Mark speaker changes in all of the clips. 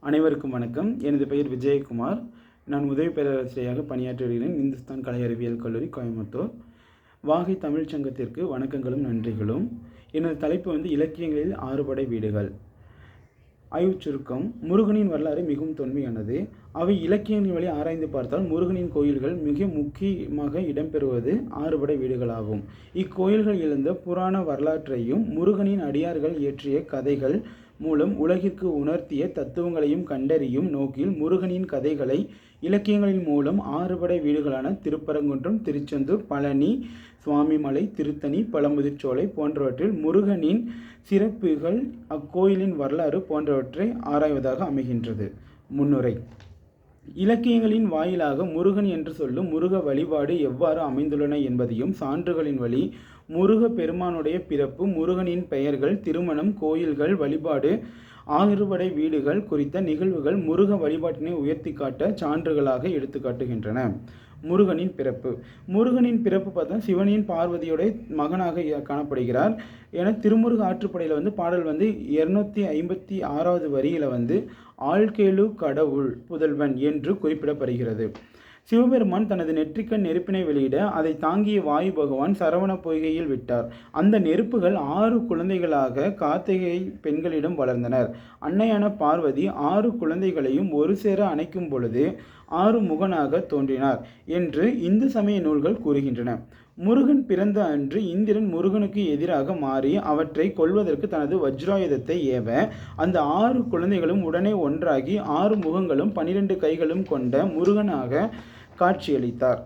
Speaker 1: அனைவருக்கும் வணக்கம். எனது பெயர் விஜயகுமார். நான் உதவி பேராசிரியராக பணியாற்றி வருகிறேன் இந்துஸ்தான் கலை அறிவியல் கல்லூரி கோயம்புத்தூர். வாகை தமிழ்ச் சங்கத்திற்கு வணக்கங்களும் நன்றிகளும். எனது தலைப்பு வந்து இலக்கியங்களில் ஆறுபடை வீடுகள். ஆய்வு சுருக்கம். முருகனின் வரலாறு மிகவும் தொன்மையானது. அவை இலக்கியங்களின் வழி ஆராய்ந்து பார்த்தால் முருகனின் கோயில்கள் மிக முக்கியமாக இடம்பெறுவது ஆறுபடை வீடுகளாகும். இக்கோயில்கள் எழுந்த புராண வரலாற்றையும் முருகனின் அடியார்கள் இயற்றிய கதைகள் மூலம் உலகிற்கு உணர்த்திய தத்துவங்களையும் கண்டறியும் நோக்கில் முருகனின் கதைகளை இலக்கியங்களின் மூலம் ஆறுபடை வீடுகளான திருப்பரங்குன்றம் திருச்செந்தூர் பழனி சுவாமிமலை திருத்தணி பழமுதிர்ச்சோலை போன்றவற்றில் முருகனின் சிறப்புகள் அக்கோயிலின் வரலாறு போன்றவற்றை ஆராய்வதாக அமைகின்றது. முன்னுரை. இலக்கியங்களின் வாயிலாக முருகன் என்று சொல்லும் முருக வழிபாடு எவ்வாறு அமைந்துள்ளன என்பதையும் சான்றுகளின் வழி முருக பெருமானுடைய பிறப்பு முருகனின் பெயர்கள் திருமணம் கோயில்கள் வழிபாடு ஆறுபடை வீடுகள் குறித்த நிகழ்வுகள் முருக வழிபாட்டினை உயர்த்தி காட்ட சான்றுகளாக எடுத்துக்காட்டுகின்றன முருகனின் பிறப்பு. முருகனின் பிறப்பு பார்த்தா சிவனின் பார்வதியுடைய மகனாக காணப்படுகிறார். என திருமுருக ஆற்றுப்படையில் வந்து பாடல் வந்து இருநூத்தி ஐம்பத்தி ஆறாவது வரியில் வந்து ஆழ்கேளு கடவுள் புதல்வன் என்று குறிப்பிடப்படுகிறது. சிவபெருமான் தனது நெற்றிக்கண் நெருப்பினை வெளியிட அதை தாங்கிய வாயு பகவான் சரவண பொய்கையில் விட்டார். அந்த நெருப்புகள் ஆறு குழந்தைகளாக கார்த்திகை பெண்களிடம் வளர்ந்தனர். அன்னையான பார்வதி ஆறு குழந்தைகளையும் ஒரு சேர அணைக்கும் பொழுது ஆறு முகனாக தோன்றினார் என்று இந்து சமய நூல்கள் கூறுகின்றன. முருகன் பிறந்த அன்று இந்திரன் முருகனுக்கு எதிராக மாறி அவற்றை கொல்வதற்கு தனது வஜ்ராயுதத்தை ஏவ அந்த ஆறு குழந்தைகளும் உடனே ஒன்றாகி ஆறு முகங்களும் பனிரெண்டு கைகளும் கொண்ட முருகனாக காட்சியளித்தார்.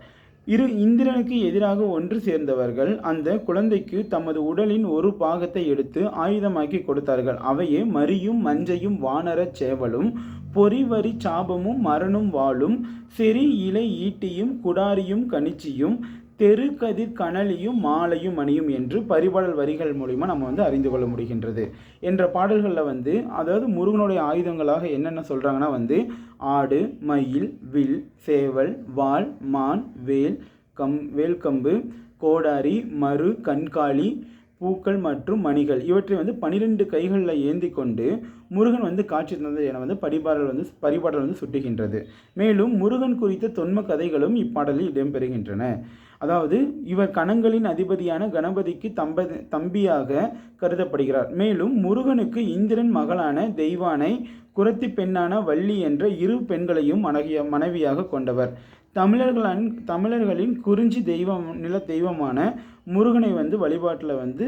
Speaker 1: இரு இந்திரனுக்கு எதிராக ஒன்று சேர்ந்தவர்கள் அந்த குழந்தைக்கு தமது உடலின் ஒரு பாகத்தை எடுத்து ஆயுதமாக்கி கொடுத்தார்கள். அவையே மரியும் மஞ்சையும் வானரச் சேவலும் பொறிவரி சாபமும் மரணும் வாளும் செறி இலை ஈட்டியும் குடாரியும் கணிச்சியும் தெருக்கதிர் கனலியும் மாலையும் மணியும் என்று பரிபாடல் வரிகள் மூலிமா நம்ம வந்து அறிந்து கொள்ள முடிகின்றது. என்ற பாடல்களில் வந்து அதாவது முருகனுடைய ஆயுதங்களாக என்னென்ன சொல்கிறாங்கன்னா வந்து ஆடு மயில் வில் சேவல் வால் மான் வேல் கம் வேல்கம்பு கோடாரி மறு கண்காளி பூக்கள் மற்றும் மணிகள். இவற்றை வந்து பனிரெண்டு கைகளில் ஏந்தி கொண்டு முருகன் வந்து காட்சி தந்தது என வந்து பரிபாடல் வந்து பரிபாடல் வந்து சுட்டுகின்றது. மேலும் முருகன் குறித்த தொன்ம கதைகளும் இப்பாடலில் இடம்பெறுகின்றன. அதாவது இவர் கணங்களின் அதிபதியான கணபதிக்கு தம்ப தம்பியாக கருதப்படுகிறார். மேலும் முருகனுக்கு இந்திரன் மகளான தெய்வானை குரத்தி பெண்ணான வள்ளி என்ற இரு பெண்களையும் மனைவிய மனைவியாக கொண்டவர். தமிழர்களின் தமிழர்களின் குறிஞ்சி தெய்வம் நில தெய்வமான முருகனை வந்து வழிபாட்டில் வந்து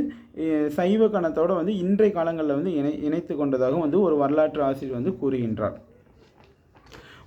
Speaker 1: சைவ கணத்தோடு வந்து இன்றைய காலங்களில் வந்து இணை இணைத்து கொண்டதாக வந்து ஒரு வரலாற்று ஆசிரியர் வந்து கூறுகின்றார்.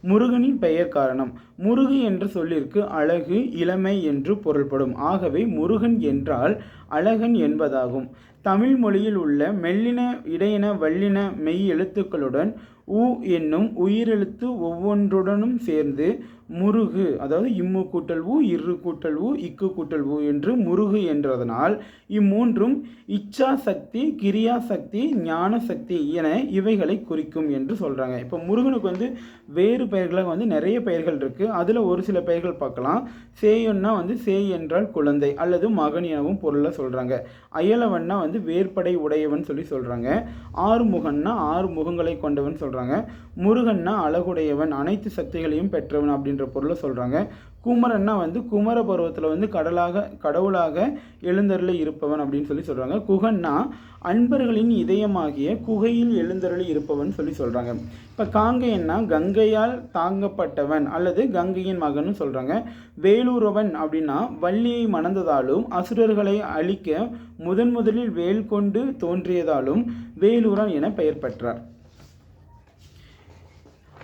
Speaker 1: முருகனின் பெயர் காரணம். முருகு என்ற சொல்லிற்கு அழகு இளமை என்று பொருள்படும். ஆகவே முருகன் என்றால் அழகன் என்பதாகும். தமிழ் மொழியில் உள்ள மெல்லின இடையின வல்லின மெய் எழுத்துக்களுடன் உ என்னும் உயிரெழுத்து ஒவ்வொன்றுடனும் சேர்ந்து முருகு அதாவது இம்மு கூட்டல் ஊ இரு கூட்டல் ஊ இக்கு கூட்டல் ஊ என்று முருகு என்றதனால் இம்மூன்றும் இச்சா சக்தி கிரியா சக்தி ஞான சக்தி என இவைகளை குறிக்கும் என்று சொல்கிறாங்க இப்போ முருகனுக்கு வந்து வேறு பெயர்களாக வந்து நிறைய பெயர்கள் இருக்குது அதில் ஒரு சில பெயர்கள் பார்க்கலாம். சேயொன்னா வந்து சேய் என்றால் குழந்தை அல்லது மகன் எனவும் பொருளை சொல்கிறாங்க அயலவன்னா வந்து வேர்படை உடையவன் சொல்லி சொல்கிறாங்க ஆறுமுகன்னா ஆறு முகங்களை கொண்டவன் சொல்கிறாங்க முருகன்னா அழகுடையவன் அனைத்து சக்திகளையும் பெற்றவன் அப்படின்னு அப்படின்ற பொருளை சொல்கிறாங்க குமரன்னா வந்து குமர பருவத்தில் வந்து கடலாக கடவுளாக எழுந்தருளி இருப்பவன் அப்படின்னு சொல்லி சொல்கிறாங்க குகன்னா அன்பர்களின் இதயமாகிய குகையில் எழுந்தருளி இருப்பவன் சொல்லி சொல்கிறாங்க இப்போ காங்கையன்னா கங்கையால் தாங்கப்பட்டவன் அல்லது கங்கையின் மகன் சொல்கிறாங்க வேலூரவன் அப்படின்னா வள்ளியை மணந்ததாலும் அசுரர்களை அழிக்க முதன் முதலில் வேல் கொண்டு தோன்றியதாலும் வேலூரன் என பெயர் பெற்றார்.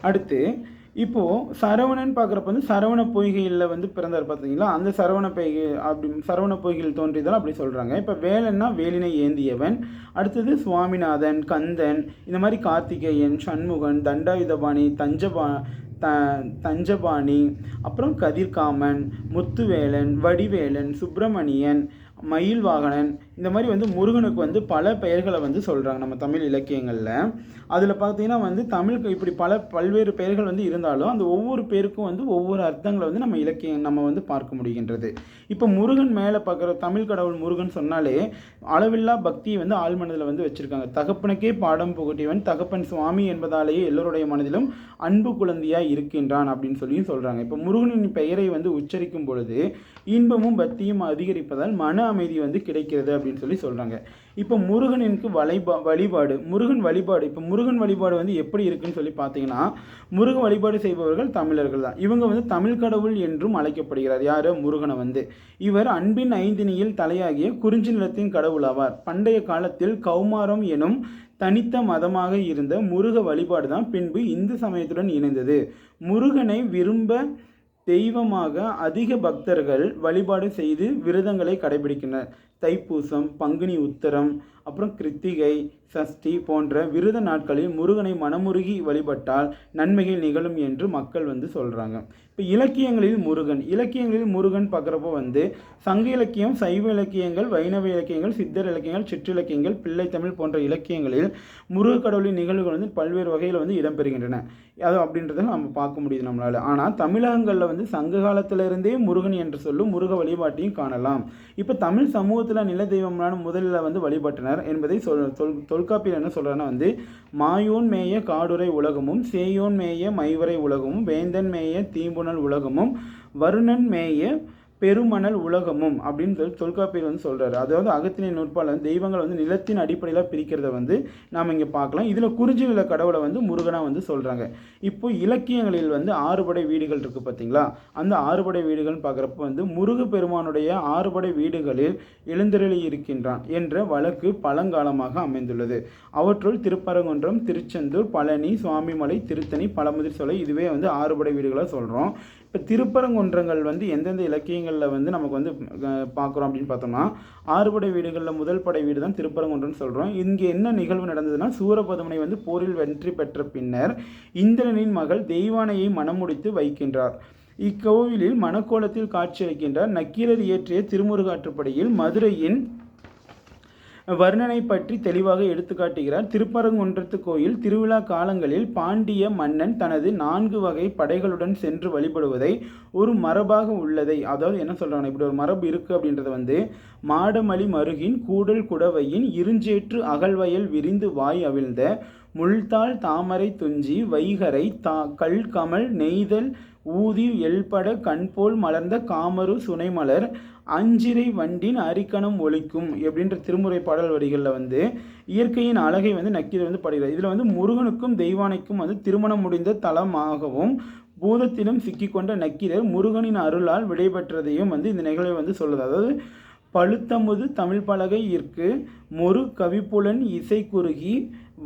Speaker 1: அடுத்து இப்போது சரவணன் பார்க்குறப்ப வந்து சரவண பொய்கையில் வந்து பிறந்தார் பார்த்தீங்களா அந்த சரவண பொய்கை அப்படி சரவண பொய்கையில் தோன்றியதால் அப்படி சொல்கிறாங்க இப்போ வேலன்னா வேலினை ஏந்தியவன் அடுத்தது சுவாமிநாதன் கந்தன் இந்த மாதிரி கார்த்திகேயன் சண்முகன் தண்டாயுதபாணி தஞ்சபா த தஞ்சபாணி அப்புறம் கதிர்காமன் முத்துவேலன் வடிவேலன் சுப்பிரமணியன் மயில் வாகனன் இந்த மாதிரி வந்து முருகனுக்கு வந்து பல பெயர்களை வந்து சொல்கிறாங்க நம்ம தமிழ் இலக்கியங்களில். அதில் பார்த்தீங்கன்னா வந்து தமிழுக்கு இப்படி பல பல்வேறு பெயர்கள் வந்து இருந்தாலும் அந்த ஒவ்வொரு பேருக்கும் வந்து ஒவ்வொரு அர்த்தங்களை வந்து நம்ம இலக்கியம் நம்ம வந்து பார்க்க முடிகின்றது. இப்போ முருகன் மேலே பார்க்குற தமிழ் கடவுள் முருகன் சொன்னாலே அளவில்லா பக்தியை வந்து ஆழ்மனதில் வந்து வச்சுருக்காங்க. தகப்பனுக்கே பாடம் புகட்டியவன் தகப்பன் சுவாமி என்பதாலேயே எல்லோருடைய மனதிலும் அன்பு குழந்தையாக இருக்கின்றான் அப்படின்னு சொல்லியும் சொல்கிறாங்க இப்போ முருகனின் பெயரை வந்து உச்சரிக்கும் பொழுது இன்பமும் பக்தியும் அதிகரிப்பதால் மன அமைதி வந்து கிடைக்கிறது அப்படின்னு சொல்லி சொல்கிறாங்க இப்போ முருகனுக்கு வழிபா வழிபாடு முருகன் வழிபாடு இப்போ முருகன் வழிபாடு வந்து எப்படி இருக்குன்னு சொல்லி பார்த்தீங்கன்னா முருக வழிபாடு செய்பவர்கள் தமிழர்கள் தான். இவங்க வந்து தமிழ் கடவுள் என்றும் அழைக்கப்படுகிறார். யார்? முருகனை வந்து. இவர் அன்பின் ஐந்தினியில் தலையாகிய குறிஞ்சி நிலத்தின் கடவுள் ஆவார். பண்டைய காலத்தில் கௌமாரம் எனும் தனித்த மதமாக இருந்த முருக வழிபாடு தான் பின்பு இந்து சமயத்துடன் இணைந்தது. முருகனை விரும்ப தெய்வமாக அதிக பக்தர்கள் வழிபாடு செய்து விரதங்களை கடைபிடிக்கின்றனர். தைப்பூசம் பங்குனி உத்தரம் அப்புறம் கிருத்திகை சஷ்டி போன்ற விரத நாட்களில் முருகனை மனமுருகி வழிபட்டால் நன்மைகள் நிகழும் என்று மக்கள் வந்து சொல்கிறாங்க இப்போ இலக்கியங்களில் முருகன் இலக்கியங்களில் முருகன் பார்க்குறப்போ வந்து சங்க இலக்கியம் சைவ இலக்கியங்கள் வைணவ இலக்கியங்கள் சித்தர் இலக்கியங்கள் சிற்றிலக்கியங்கள் பிள்ளைத்தமிழ் போன்ற இலக்கியங்களில் முருக கடவுளின் நிகழ்வுகள் வந்து பல்வேறு வகையில் வந்து இடம்பெறுகின்றன. அது அப்படின்றத நம்ம பார்க்க முடியுது நம்மளால். ஆனால் தமிழகங்களில் வந்து சங்க காலத்திலிருந்தே முருகன் என்று சொல்லும் முருக வழிபாட்டையும் காணலாம். இப்போ தமிழ் சமூகத்தில் நில தெய்வம்லான முதலில் வந்து வழிபட்டனர் என்பதை சொல் தொல் தொல்காப்பியில் என்ன சொல்கிறேன்னா வந்து மாயோன் மேய காடுரை உலகமும் சேயோன் மேய மைவரை உலகமும் வேந்தன் மேய தீம்புணல் உலகமும் வருணன் மேய பெருமணல் உலகமும் அப்படின்னு சொல்லி தொல்காப்பியர் வந்து சொல்கிறாரு அதாவது அகத்தினை நூற்பால் தெய்வங்கள் வந்து நிலத்தின் அடிப்படையில் பிரிக்கிறத வந்து நாம் இங்கே பார்க்கலாம். இதில் குறிஞ்சி நில கடவுளை வந்து முருகனாக வந்து சொல்கிறாங்க இப்போ இலக்கியங்களில் வந்து ஆறுபடை வீடுகள் இருக்குது பார்த்தீங்களா அந்த ஆறுபடை வீடுகள்னு பார்க்குறப்ப வந்து முருகு பெருமானுடைய ஆறுபடை வீடுகளில் எழுந்தருளி இருக்கின்றான் என்ற வழக்கு பழங்காலமாக அமைந்துள்ளது. அவற்றுள் திருப்பரங்குன்றம் திருச்செந்தூர் பழனி சுவாமிமலை திருத்தணி பழமுதிர் சோலை இதுவே வந்து ஆறுபடை வீடுகளாக சொல்கிறோம் இப்போ திருப்பரங்குன்றங்கள் வந்து எந்தெந்த இலக்கியங்களில் வந்து நமக்கு வந்து பார்க்குறோம் அப்படின்னு பார்த்தோம்னா ஆறுபடை வீடுகளில் முதல் படை வீடு தான் திருப்பரங்குன்றன்னு சொல்கிறோம் இங்கே என்ன நிகழ்வு நடந்ததுன்னா சூரபதுமனை வந்து போரில் வெற்றி பெற்ற பின்னர் இந்திரனின் மகள் தெய்வானையை மணமுடித்து வைக்கின்றார். இக்கோவிலில் மணக்கோலத்தில் காட்சியளிக்கின்றார் நக்கீரர் இயற்றிய திருமுருகாற்றுப்படையில் மதுரையின் வர்ணனை பற்றி தெளிவாக எடுத்துக்காட்டுகிறார் திருப்பரங்குன்றத்து கோயில் திருவிழா காலங்களில் பாண்டிய மன்னன் தனது நான்கு வகை படைகளுடன் சென்று வழிபடுவதை ஒரு மரபாக உள்ளதை அதாவது என்ன சொல்கிறாங்க இப்படி ஒரு மரபு இருக்குது அப்படின்றத வந்து மாடமலி மருகின் கூடல் குடவையின் இருஞ்சேற்று அகழ்வயல் விரிந்து வாய் அவிழ்ந்த முள்தாள் தாமரை துஞ்சி வைகரை தா கல் கமல் நெய்தல் ஊதி எல்பட கண்போல் மலர்ந்த காமரு சுனைமலர் அஞ்சிரை வண்டின் அரிக்கணம் ஒழிக்கும் அப்படின்ற திருமுறை பாடல் வரிகளில் வந்து இயற்கையின் அழகை வந்து நக்கீரர் வந்து பாடுகிறார். இதில் வந்து முருகனுக்கும் தெய்வானைக்கும் வந்து திருமணம் முடிந்த தலமாகவும் பூதத்திலும் சிக்கிக்கொண்ட நக்கீரர் முருகனின் அருளால் விடைபெற்றதையும் வந்து இந்த நிகழ்வை வந்து சொல்லுது. அதாவது பழுத்தமுது தமிழ் பலகை இற்கு மொரு கவிப்புலன் இசை குறுகி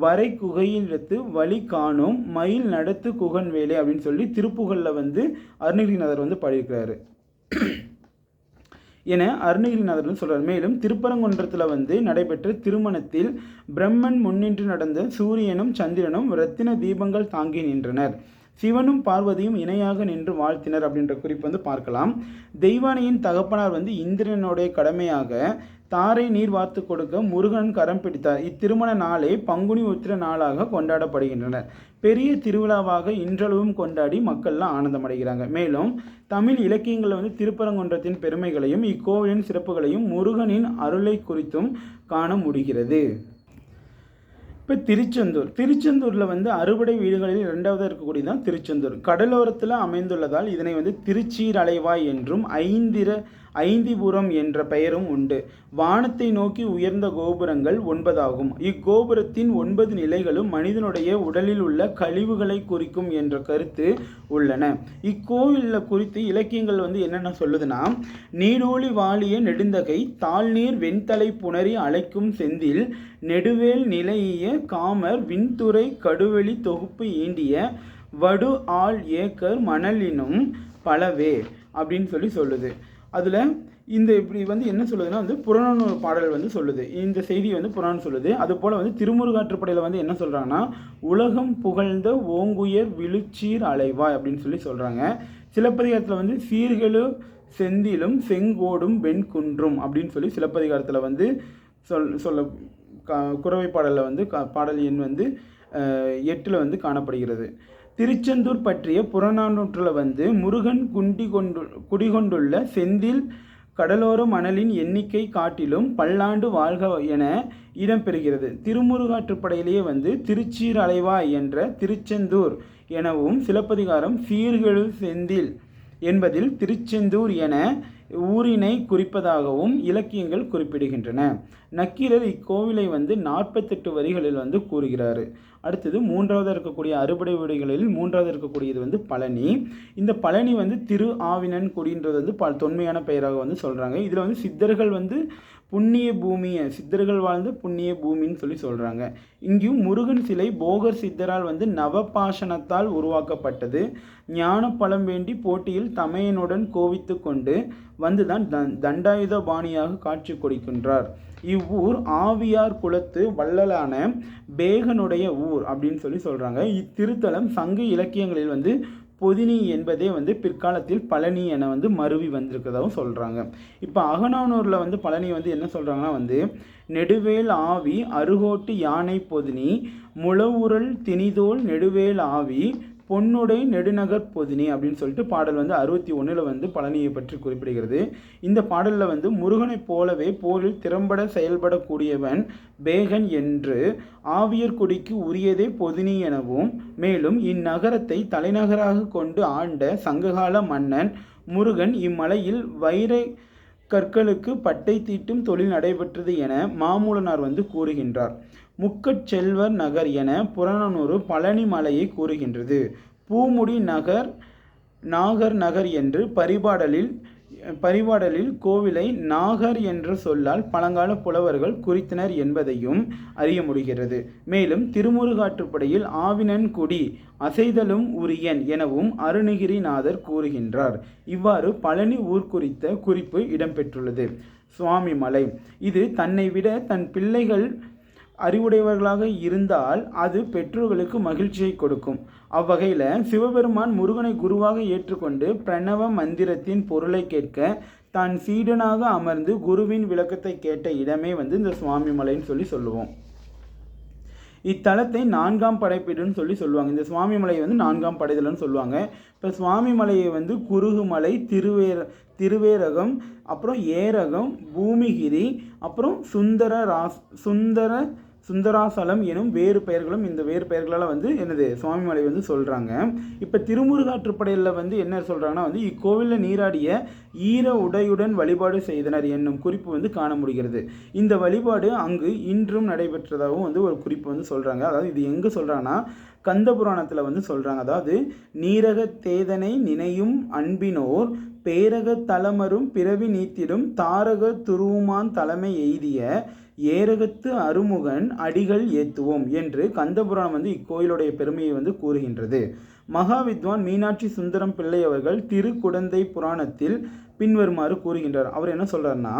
Speaker 1: வரை குகையிலிருந்து வழி காணும் மயில் நடத்து குகன் வேலை அப்படின்னு சொல்லி திருப்புகழில் வந்து அருணகிரிநாதர் வந்து பாடியிருக்கிறாரு. என அருணகிரிநாதர் வந்து சொல்கிறார் மேலும் திருப்பரங்குன்றத்தில் வந்து நடைபெற்ற திருமணத்தில் பிரம்மன் முன்னின்று நடந்த சூரியனும் சந்திரனும் ரத்தின தீபங்கள் தாங்கி நின்றனர். சிவனும் பார்வதியும் இணையாக நின்று வாழ்த்தினர் அப்படின்ற குறிப்பு வந்து பார்க்கலாம். தெய்வானையின் தகப்பனார் வந்து இந்திரனுடைய கடமையாக தாரை நீர் வார்த்து கொடுக்க முருகன் கரம் பிடித்தார். இத்திருமண நாளே பங்குனி உத்திர நாளாக கொண்டாடப்படுகின்றனர். பெரிய திருவிழாவாக இன்றளவும் கொண்டாடி மக்கள்லாம் ஆனந்தமடைகிறாங்க. மேலும் தமிழ் இலக்கியங்களில் வந்து திருப்பரங்குன்றத்தின் பெருமைகளையும் இக்கோவிலின் சிறப்புகளையும் முருகனின் அருளை குறித்தும் காண முடிகிறது. இப்போ திருச்செந்தூர். திருச்செந்தூரில் வந்து அறுபடை வீடுகளில் இரண்டாவது இருக்கக்கூடியது தான் திருச்செந்தூர். கடலோரத்தில் அமைந்துள்ளதால் இதனை வந்து திருச்சீர் அலைவாய் என்றும் ஐந்திர ஐந்திபுரம் என்ற பெயரும் உண்டு. வானத்தை நோக்கி உயர்ந்த கோபுரங்கள் ஒன்பதாகும். இக்கோபுரத்தின் ஒன்பது நிலைகளும் மனிதனுடைய உடலில் உள்ள கழிவுகளை குறிக்கும் என்ற கருத்து உள்ளன. இக்கோவிலில் குறித்து இலக்கியங்கள் வந்து என்னென்ன சொல்லுதுன்னா நீடோழி வாலிய நெடுந்தகை தாழ்நீர் வெண்தலை புணரி அழைக்கும் செந்தில் நெடுவேல் நிலைய காமர் விண்துறை கடுவெளி தொகுப்பு ஈண்டிய வடு ஆள் ஏக்கர் மணலினும் பலவே அப்படின்னு சொல்லி சொல்லுது. அதில் இந்த இப்படி வந்து என்ன சொல்லுதுன்னா வந்து புறநானூறு பாடல் வந்து சொல்லுது. இந்த செய்தி வந்து புறான்னு சொல்லுது. அதுபோல் வந்து திருமுருகாற்றுப்படையில் வந்து என்ன சொல்கிறாங்கன்னா உலகம் புகழ்ந்த ஓங்குயர் விழுச்சீர் அலைவாய் அப்படின்னு சொல்லி சொல்கிறாங்க சிலப்பதிகாரத்தில் வந்து சீர்களும் செந்திலும் செங்கோடும் வெண்குன்றும் அப்படின்னு சொல்லி சிலப்பதிகாரத்தில் வந்து சொல் சொல்ல கா குறவை பாடலில் வந்து பாடல் எண் வந்து எட்டில் வந்து காணப்படுகிறது. திருச்செந்தூர் பற்றிய புறநானூற்றில் வந்து முருகன் குண்டி கொண்டு குடிகொண்டுள்ள செந்தில் கடலோர மணலின் எண்ணிக்கை காட்டிலும் பல்லாண்டு வாழ்க என இடம்பெறுகிறது. திருமுருகாற்றுப்படையிலேயே வந்து திருச்சீர் அலைவா என்ற திருச்செந்தூர் எனவும் சிலப்பதிகாரம் சீர்கெழு செந்தில் என்பதில் திருச்செந்தூர் என ஊரினை குறிப்பதாகவும் இலக்கியங்கள் குறிப்பிடுகின்றன. நக்கீரர் இக்கோவிலை வந்து நாற்பத்தெட்டு வரிகளில் வந்து கூறுகிறார். அடுத்தது மூன்றாவது இருக்கக்கூடிய அறுபடை வீடுகளில் மூன்றாவது இருக்கக்கூடியது வந்து பழனி. இந்த பழனி வந்து திரு ஆவினன் குடின்றது வந்து பல தொன்மையான பெயராக வந்து சொல்கிறாங்க இதில் வந்து சித்தர்கள் வந்து புண்ணிய பூமியை சித்தர்கள் வாழ்ந்த புண்ணிய பூமின்னு சொல்லி சொல்கிறாங்க இங்கேயும் முருகன் சிலை போகர் சித்தரால் வந்து நவபாஷணத்தால் உருவாக்கப்பட்டது. ஞான பலம் வேண்டி போட்டியில் தமையனுடன் கோவித்து கொண்டு வந்துதான் தண்டாயுத பாணியாக காட்சி கொடுக்கின்றார். இவ்வூர் ஆவியார் குலத்து வள்ளலான பேகனுடைய ஊர் அப்படின்னு சொல்லி சொல்கிறாங்க இத்திருத்தலம் சங்க இலக்கியங்களில் வந்து பொதினி என்பதே வந்து பிற்காலத்தில் பழனி என வந்து மருவி வந்திருக்கிறதாகவும் சொல்கிறாங்க இப்போ அகநானூரில் வந்து பழனி வந்து என்ன சொல்கிறாங்கன்னா வந்து நெடுவேல் ஆவி அருகோட்டு யானை பொதினி முளவுரல் திணிதோல் நெடுவேல் ஆவி பொன்னுடை நெடுநகர் பொதினி அப்படின்னு சொல்லிட்டு பாடல் வந்து அறுபத்தி ஒன்றில் வந்து பழனியை பற்றி குறிப்பிடுகிறது. இந்த பாடலில் வந்து முருகனைப் போலவே போரில் திறம்பட செயல்படக்கூடியவன் பேகன் என்று ஆவியர்குடிக்கு உரியதே பொதினி எனவும் மேலும் இந்நகரத்தை தலைநகராக கொண்டு ஆண்ட சங்ககால மன்னன் முருகன் இம்மலையில் வைரை கற்களுக்கு பட்டை தீட்டும் தொழில் நடைபெற்றது என மாமூலனார் வந்து கூறுகின்றார். முக்கச்செல்வர் நகர் என புறநானூறு பழனி மலையை கூறுகின்றது. பூமுடி நகர் நாகர் நகர் என்று பரிபாடலில் பரிபாடலில் கோவிலை நாகர் என்ற சொல்லால் பழங்கால புலவர்கள் குறித்தனர் என்பதையும் அறிய முடிகிறது. மேலும் திருமுருகாற்றுப்படையில் ஆவினன்குடி அசைதலும் உரியன் எனவும் அருணகிரிநாதர் கூறுகின்றார். இவ்வாறு பழனி ஊர் குறித்த குறிப்பு இடம்பெற்றுள்ளது. சுவாமி மலை இது தன்னை விட தன் பிள்ளைகள் அறிவுடையவர்களாக இருந்தால் அது பெற்றோர்களுக்கு மகிழ்ச்சியை கொடுக்கும். அவ்வகையில் சிவபெருமான் முருகனை குருவாக ஏற்றுக்கொண்டு பிரணவ மந்திரத்தின் பொருளை கேட்க தான் சீடனாக அமர்ந்து குருவின் விளக்கத்தை கேட்ட இடமே வந்து இந்த சுவாமி மலைன்னு சொல்லி சொல்லுவோம். இத்தலத்தை நான்காம் படைப்பீடுன்னு சொல்லி சொல்லுவாங்க. இந்த சுவாமி மலையை வந்து நான்காம் படைதல்னு சொல்லுவாங்க. இப்போ சுவாமி மலையை வந்து குருகுமலை திருவேர திருவேரகம் அப்புறம் ஏரகம் பூமிகிரி அப்புறம் சுந்தர ராஸ் சுந்தர சுந்தராசலம் எனும் வேறு பெயர்களும் இந்த வேறு பெயர்களால் வந்து என்னது சுவாமிமலை வந்து சொல்கிறாங்க இப்போ திருமுருகாற்றுப்படையில் வந்து என்ன சொல்கிறாங்கன்னா வந்து இக்கோவிலில் நீராடிய ஈர உடையுடன் வழிபாடு செய்தனர் என்னும் குறிப்பு வந்து காண முடிகிறது. இந்த வழிபாடு அங்கு இன்றும் நடைபெற்றதாகவும் வந்து ஒரு குறிப்பு வந்து சொல்கிறாங்க அதாவது இது எங்கே சொல்கிறாங்கன்னா கந்த புராணத்தில் வந்து சொல்கிறாங்க அதாவது நீரக தேதனை நினையும் அன்பினோர் பேரக தலமரும் பிறவி நீத்திடும் தாரக துருவுமான் தலைமை எய்திய ஏரகத்து அருமுகன் அடிகள் ஏத்துவோம் என்று கந்தபுராணம் வந்து இக்கோயிலுடைய பெருமையை வந்து கூறுகின்றது. மகாவித்வான் மீனாட்சி சுந்தரம் பிள்ளை அவர்கள் திருக்குடந்தை புராணத்தில் பின்வருமாறு கூறுகின்றார். அவர் என்ன சொல்றாருன்னா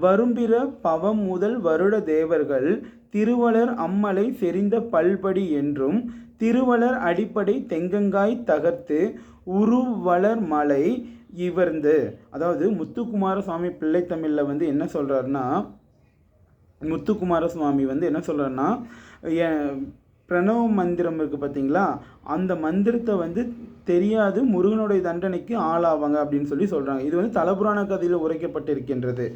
Speaker 1: வரும்பிற பவம் முதல் வருட தேவர்கள் திருவளர் அம்மலை செறிந்த பல்படி என்றும் திருவளர் அடிப்படை தெங்கங்காய் தகர்த்து உருவளர் மலை இவர்ந்து அதாவது முத்துக்குமார சுவாமி பிள்ளை தமிழில் வந்து என்ன சொல்கிறாருன்னா முத்துக்குமார சுவாமி வந்து என்ன சொல்கிறாருன்னா பிரணவ மந்திரம் இருக்குது பார்த்தீங்களா அந்த மந்திரத்தை வந்து தெரியாது முருகனுடைய தண்டனைக்கு ஆளாவாங்க அப்படின்னு சொல்லி சொல்கிறாங்க இது வந்து தலபுராண கதையில் உரைக்கப்பட்டிருக்கின்றது.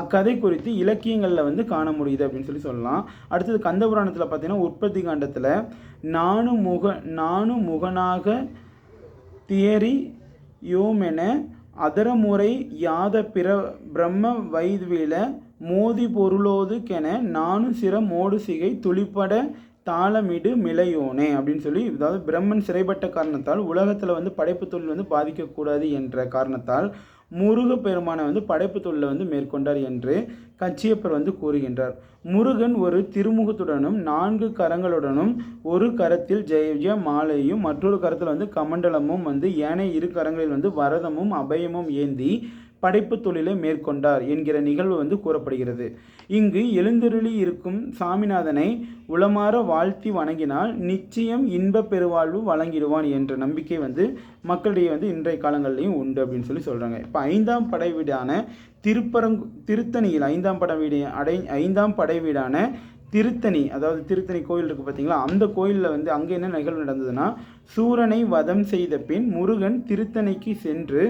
Speaker 1: அக்கதை குறித்து இலக்கியங்களில் வந்து காண முடியுது அப்படின்னு சொல்லி சொல்லலாம். அடுத்தது கந்தபுராணத்தில் பார்த்தீங்கன்னா உற்பத்தி காண்டத்தில் நானு முக நானு முகனாக தியரி யோமென அதரமுறை யாத பிற பிரம்ம வைதுவில மோதி பொருளோது கென நானு சிற மோடு சிகை துளிப்பட தாளமிடு மிளையோனே அப்படின்னு சொல்லி அதாவது பிரம்மன் சிறைப்பட்ட காரணத்தால் உலகத்தில் வந்து படைப்பு தொழில் வந்து பாதிக்கக்கூடாது என்ற காரணத்தால் முருக பெருமானை வந்து படைப்பு தொழிலை வந்து மேற்கொண்டார் என்று கச்சியப்பர் வந்து கூறுகின்றார். முருகன் ஒரு திருமுகத்துடனும் நான்கு கரங்களுடனும் ஒரு கரத்தில் ஜெய மாலையும் மற்றொரு கரத்தில் வந்து கமண்டலமும் வந்து ஏனைய இரு கரங்களில் வந்து வரதமும் அபயமும் ஏந்தி படைப்பு தொழிலை மேற்கொண்டார் என்கிற நிகழ்வு வந்து கூறப்படுகிறது. இங்கு எழுந்தருளி இருக்கும் சாமிநாதனை உளமாற வாழ்த்தி வணங்கினால் நிச்சயம் இன்ப பெருவாழ்வு வழங்கிடுவான் என்ற நம்பிக்கை வந்து மக்களிடையே வந்து இன்றைய காலங்கள்லையும் உண்டு அப்படின்னு சொல்லி சொல்கிறாங்க இப்போ ஐந்தாம் படை வீடான திருப்பரங்கு திருத்தணியில் ஐந்தாம் படை வீடு அடை ஐந்தாம் படை வீடான திருத்தணி அதாவது திருத்தணி கோயில் இருக்குது பார்த்தீங்களா அந்த கோயிலில் வந்து அங்கே என்ன நிகழ்வு நடந்ததுன்னா சூரனை வதம் செய்த பின் முருகன் திருத்தணிக்கு சென்று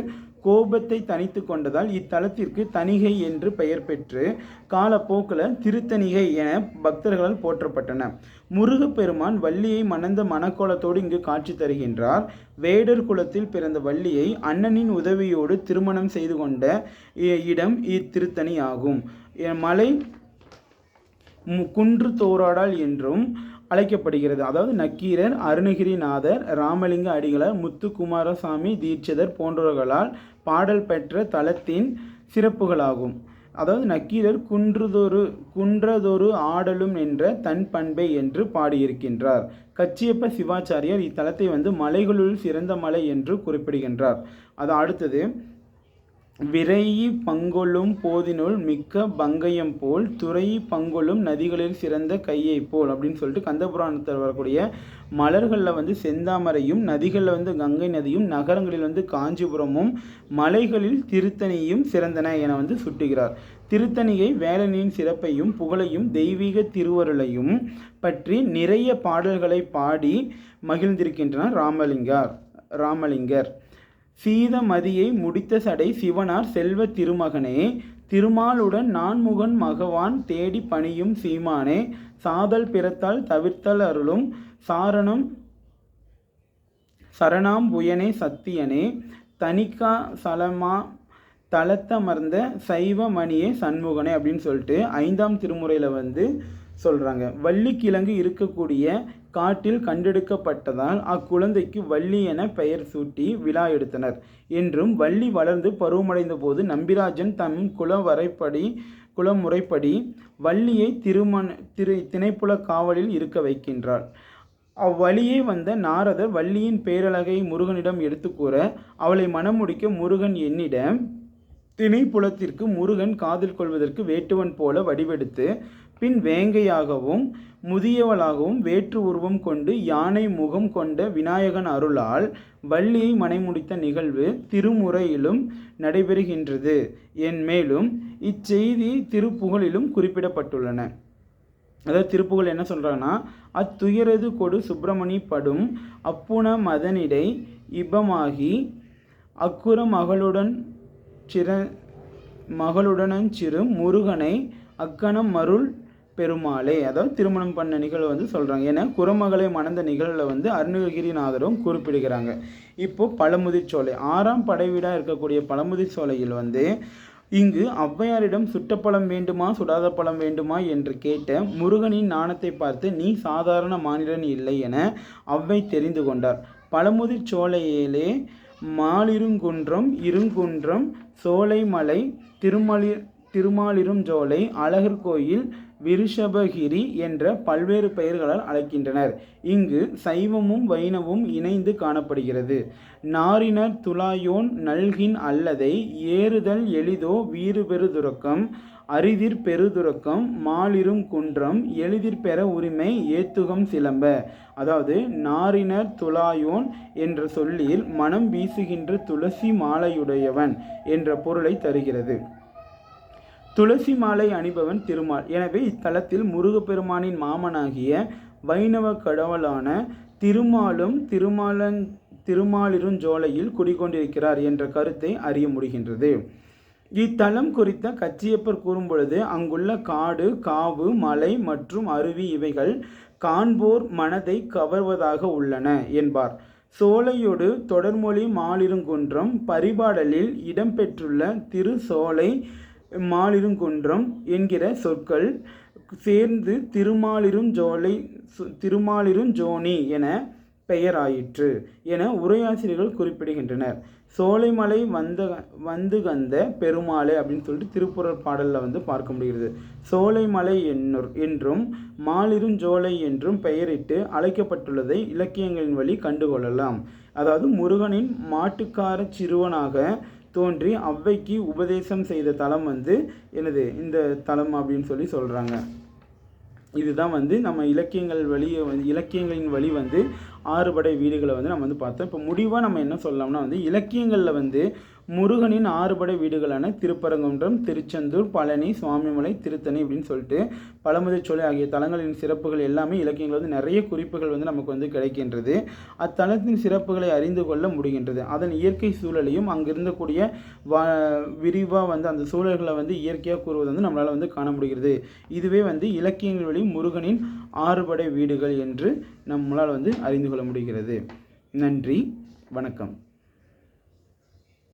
Speaker 1: கோபத்தை தனித்து கொண்டதால் இத்தலத்திற்கு தணிகை என்று பெயர் பெற்று காலப்போக்கில் திருத்தணிகை என பக்தர்களால் போற்றப்பட்டன. முருகப்பெருமான் வள்ளியை மணந்த மனக்கோலத்தோடு இங்கு காட்சி தருகின்றார். வேடர் குலத்தில் பிறந்த வள்ளியை அண்ணனின் உதவியோடு திருமணம் செய்து கொண்ட இடம் இத்திருத்தணி ஆகும் மலை குன்று தோறாடால் என்றும் அழைக்கப்படுகிறது. அதாவது நக்கீரர் அருணகிரிநாதர் ராமலிங்க அடிகளார் முத்துக்குமாரசாமி தீட்சிதர் போன்றவர்களால் பாடல் பெற்ற தலத்தின் சிறப்புகளாகும். அதாவது நக்கீரர் குன்றதொரு குன்றதொரு ஆடலும் என்ற தன் பண்பை என்று பாடியிருக்கின்றார். கச்சியப்ப சிவாச்சாரியர் இத்தலத்தை வந்து மலைகளுள் சிறந்த மலை என்று குறிப்பிடுகின்றார். அது அடுத்தது விரையி பங்கொள்ளும் போதினுள் மிக்க பங்கயம் போல் துறையி பங்கொள்ளும் நதிகளில் சிறந்த கையை போல் அப்படின்னு சொல்லிட்டு கந்தபுராணத்தில் வரக்கூடிய மலர்களில் வந்து செந்தாமரையும் நதிகளில் வந்து கங்கை நதியும் நகரங்களில் வந்து காஞ்சிபுரமும் மலைகளில் திருத்தணியும் சிறந்தன என வந்து சுட்டுகிறார். திருத்தணியை வேலனின் சிறப்பையும் புகழையும் தெய்வீக திருவருளையும் பற்றி நிறைய பாடல்களை பாடி மகிழ்ந்திருக்கின்றனர் ராமலிங்கார் ராமலிங்கர். சீதமதியை முடித்த சடை சிவனார் செல்வ திருமகனே திருமாலுடன் நான்முகன் மகவான் தேடி பணியும் சீமானே சாதல் பிறத்தால் தவிர்த்தல் அருளும் சாரணம் சரணாம் புயனே சத்தியனே தனிக்கா சலமா தளத்தமர்ந்த சைவமணியே சண்முகனே அப்படின்னு சொல்லிட்டு ஐந்தாம் திருமுறையில் வந்து சொல்கிறாங்க வள்ளிக்கிழங்கு இருக்கக்கூடிய காட்டில் கண்டெடுக்கப்பட்டதால் அக்குழந்தைக்கு வள்ளி என பெயர் சூட்டி விழா எடுத்தனர். என்றும் வள்ளி வளர்ந்து பருவமடைந்த போது நம்பிராஜன் தம் குல வரைப்படி குலமுறைப்படி வள்ளியை திருமண திரு திணைப்புல காவலில் இருக்க வைக்கின்றார் அவ்வழியே வந்த நாரதர் வள்ளியின் பேரழகை முருகனிடம் எடுத்து கூற அவளை மணமுடிக்க முருகன் என்னிடம் திணைப்புலத்திற்கு முருகன் காதல் கொள்வதற்கு வேட்டுவன் போல வடிவெடுத்து பின் வேங்கையாகவும் முதியவளாகவும் வேற்று உருவம் கொண்டு யானை முகம் கொண்ட விநாயகன் அருளால் வள்ளியை மனைமுடித்த நிகழ்வு திருமுறையிலும் நடைபெறுகின்றது. என் மேலும் இச்செய்தி திருப்புகழிலும் குறிப்பிடப்பட்டுள்ளன. அதாவது திருப்புகழ் என்ன சொல்கிறாங்கன்னா அத்துயரது கொடு சுப்பிரமணி படும் அப்புன மதனிடை இபமாகி அக்குற மகளுடன் சிற மகளுடனஞ்சிறு முருகனை அக்கணம் மருள் பெருமாளே. அதாவது திருமணம் பண்ண நிகழ்வு வந்து சொல்கிறாங்க ஏன்னா குரமகளை மணந்த நிகழ்வில் வந்து அருணகிரிநாதரும் குறிப்பிடுகிறாங்க. இப்போ பழமுதிர்ச்சோலை ஆறாம் படைவீடாக இருக்கக்கூடிய பழமுதிர்ச்சோலையில் வந்து இங்கு ஔவையாரிடம் சுட்டப்பழம் வேண்டுமா சுடாத பழம் வேண்டுமா என்று கேட்ட முருகனின் நாணத்தை பார்த்து நீ சாதாரண மாநிலன் இல்லை என அவ்வை தெரிந்து கொண்டார். பழமுதிர் சோலையிலே மாலிருங்குன்றம் இருங்குன்றம் சோலைமலை திருமலி திருமாலிரும் ஜோலை அழகர் கோயில் விருஷபகிரி என்ற பல்வேறு பெயர்களால் அழைக்கின்றனர். இங்கு சைவமும் வைணவும் இணைந்து காணப்படுகிறது. நாரினர் துலாயோன் நல்கின் அல்லதை ஏறுதல் எளிதோ வீறுபெருதுறக்கம் அரிதிர் பெருதுறக்கம் மாலிரும் குன்றம் எளிதிர் பெற உரிமை ஏத்துகம் சிலம்ப. அதாவது நாரினர் துலாயோன் என்ற சொல்லில் மனம் வீசுகின்ற துளசி மாலையுடையவன் என்ற பொருளை தருகிறது. துளசி மாலை அணிபவன் திருமால். எனவே இத்தலத்தில் முருகப்பெருமானின் மாமனாகிய வைணவ கடவுளான திருமாலும் திருமாலன் திருமாலிருஞ்சோலையில் குடிகொண்டிருக்கிறார் என்ற கருத்தை அறிய முடிகின்றது. இத்தலம் குறித்த கச்சியப்பர் கூறும்பொழுது அங்குள்ள காடு காவு மலை மற்றும் அருவி இவைகள் காண்போர் மனதை கவர்வதாக உள்ளன என்பார். சோலையோடு தொடர்மொழி மாலிருங்குன்றம் பரிபாடலில் இடம்பெற்றுள்ள திரு சோலை மாலிருங்குன்றம் என்கிற சொற்கள் சேர்ந்து திருமாலிரும் ஜோலை திருமாலிரும் ஜோனி என பெயராயிற்று என உரையாசிரியர்கள் குறிப்பிடுகின்றனர். சோலைமலை வந்த வந்து கந்த பெருமாளே அப்படின்னு சொல்லிட்டு திருப்புறர் பாடலில் வந்து பார்க்க முடிகிறது. சோலைமலை என்னொர் என்றும் மாலிருஞ்சோலை என்றும் பெயரிட்டு அழைக்கப்பட்டுள்ளதை இலக்கியங்களின் வழி கண்டுகொள்ளலாம். அதாவது முருகனின் மாட்டுக்கார சிறுவனாக தோன்றி ஔவைக்கு உபதேசம் செய்த தலம் வந்து என்னது இந்த தலம் அப்படின்னு சொல்லி சொல்கிறாங்க இதுதான் வந்து நம்ம இலக்கியங்கள் வழியை வந்து இலக்கியங்களின் வழி வந்து ஆறுபடை வீடுகளை வந்து நம்ம வந்து பார்த்தோம். இப்போ முடிவாக நம்ம என்ன சொல்லலாம்னா வந்து இலக்கியங்களில் வந்து முருகனின் ஆறுபடை வீடுகளான திருப்பரங்குன்றம் திருச்செந்தூர் பழனி சுவாமிமலை திருத்தணி அப்படின்னு சொல்லிட்டு பழமுதிர்ச்சோலை ஆகிய தலங்களின் சிறப்புகள் எல்லாமே இலக்கியங்கள் வந்து நிறைய குறிப்புகள் வந்து நமக்கு வந்து கிடைக்கின்றது. அத்தலத்தின் சிறப்புகளை அறிந்து கொள்ள முடிகின்றது. அதன் இயற்கை சூழலையும் அங்கிருந்தக்கூடிய வா விரிவாக வந்து அந்த சூழல்களை வந்து இயற்கையாக கூறுவது வந்து நம்மளால் வந்து காண முடிகிறது. இதுவே வந்து இலக்கியங்கள் வழி முருகனின் ஆறுபடை வீடுகள் என்று நம்மளால் வந்து அறிந்து கொள்ள முடிகிறது. நன்றி. வணக்கம்.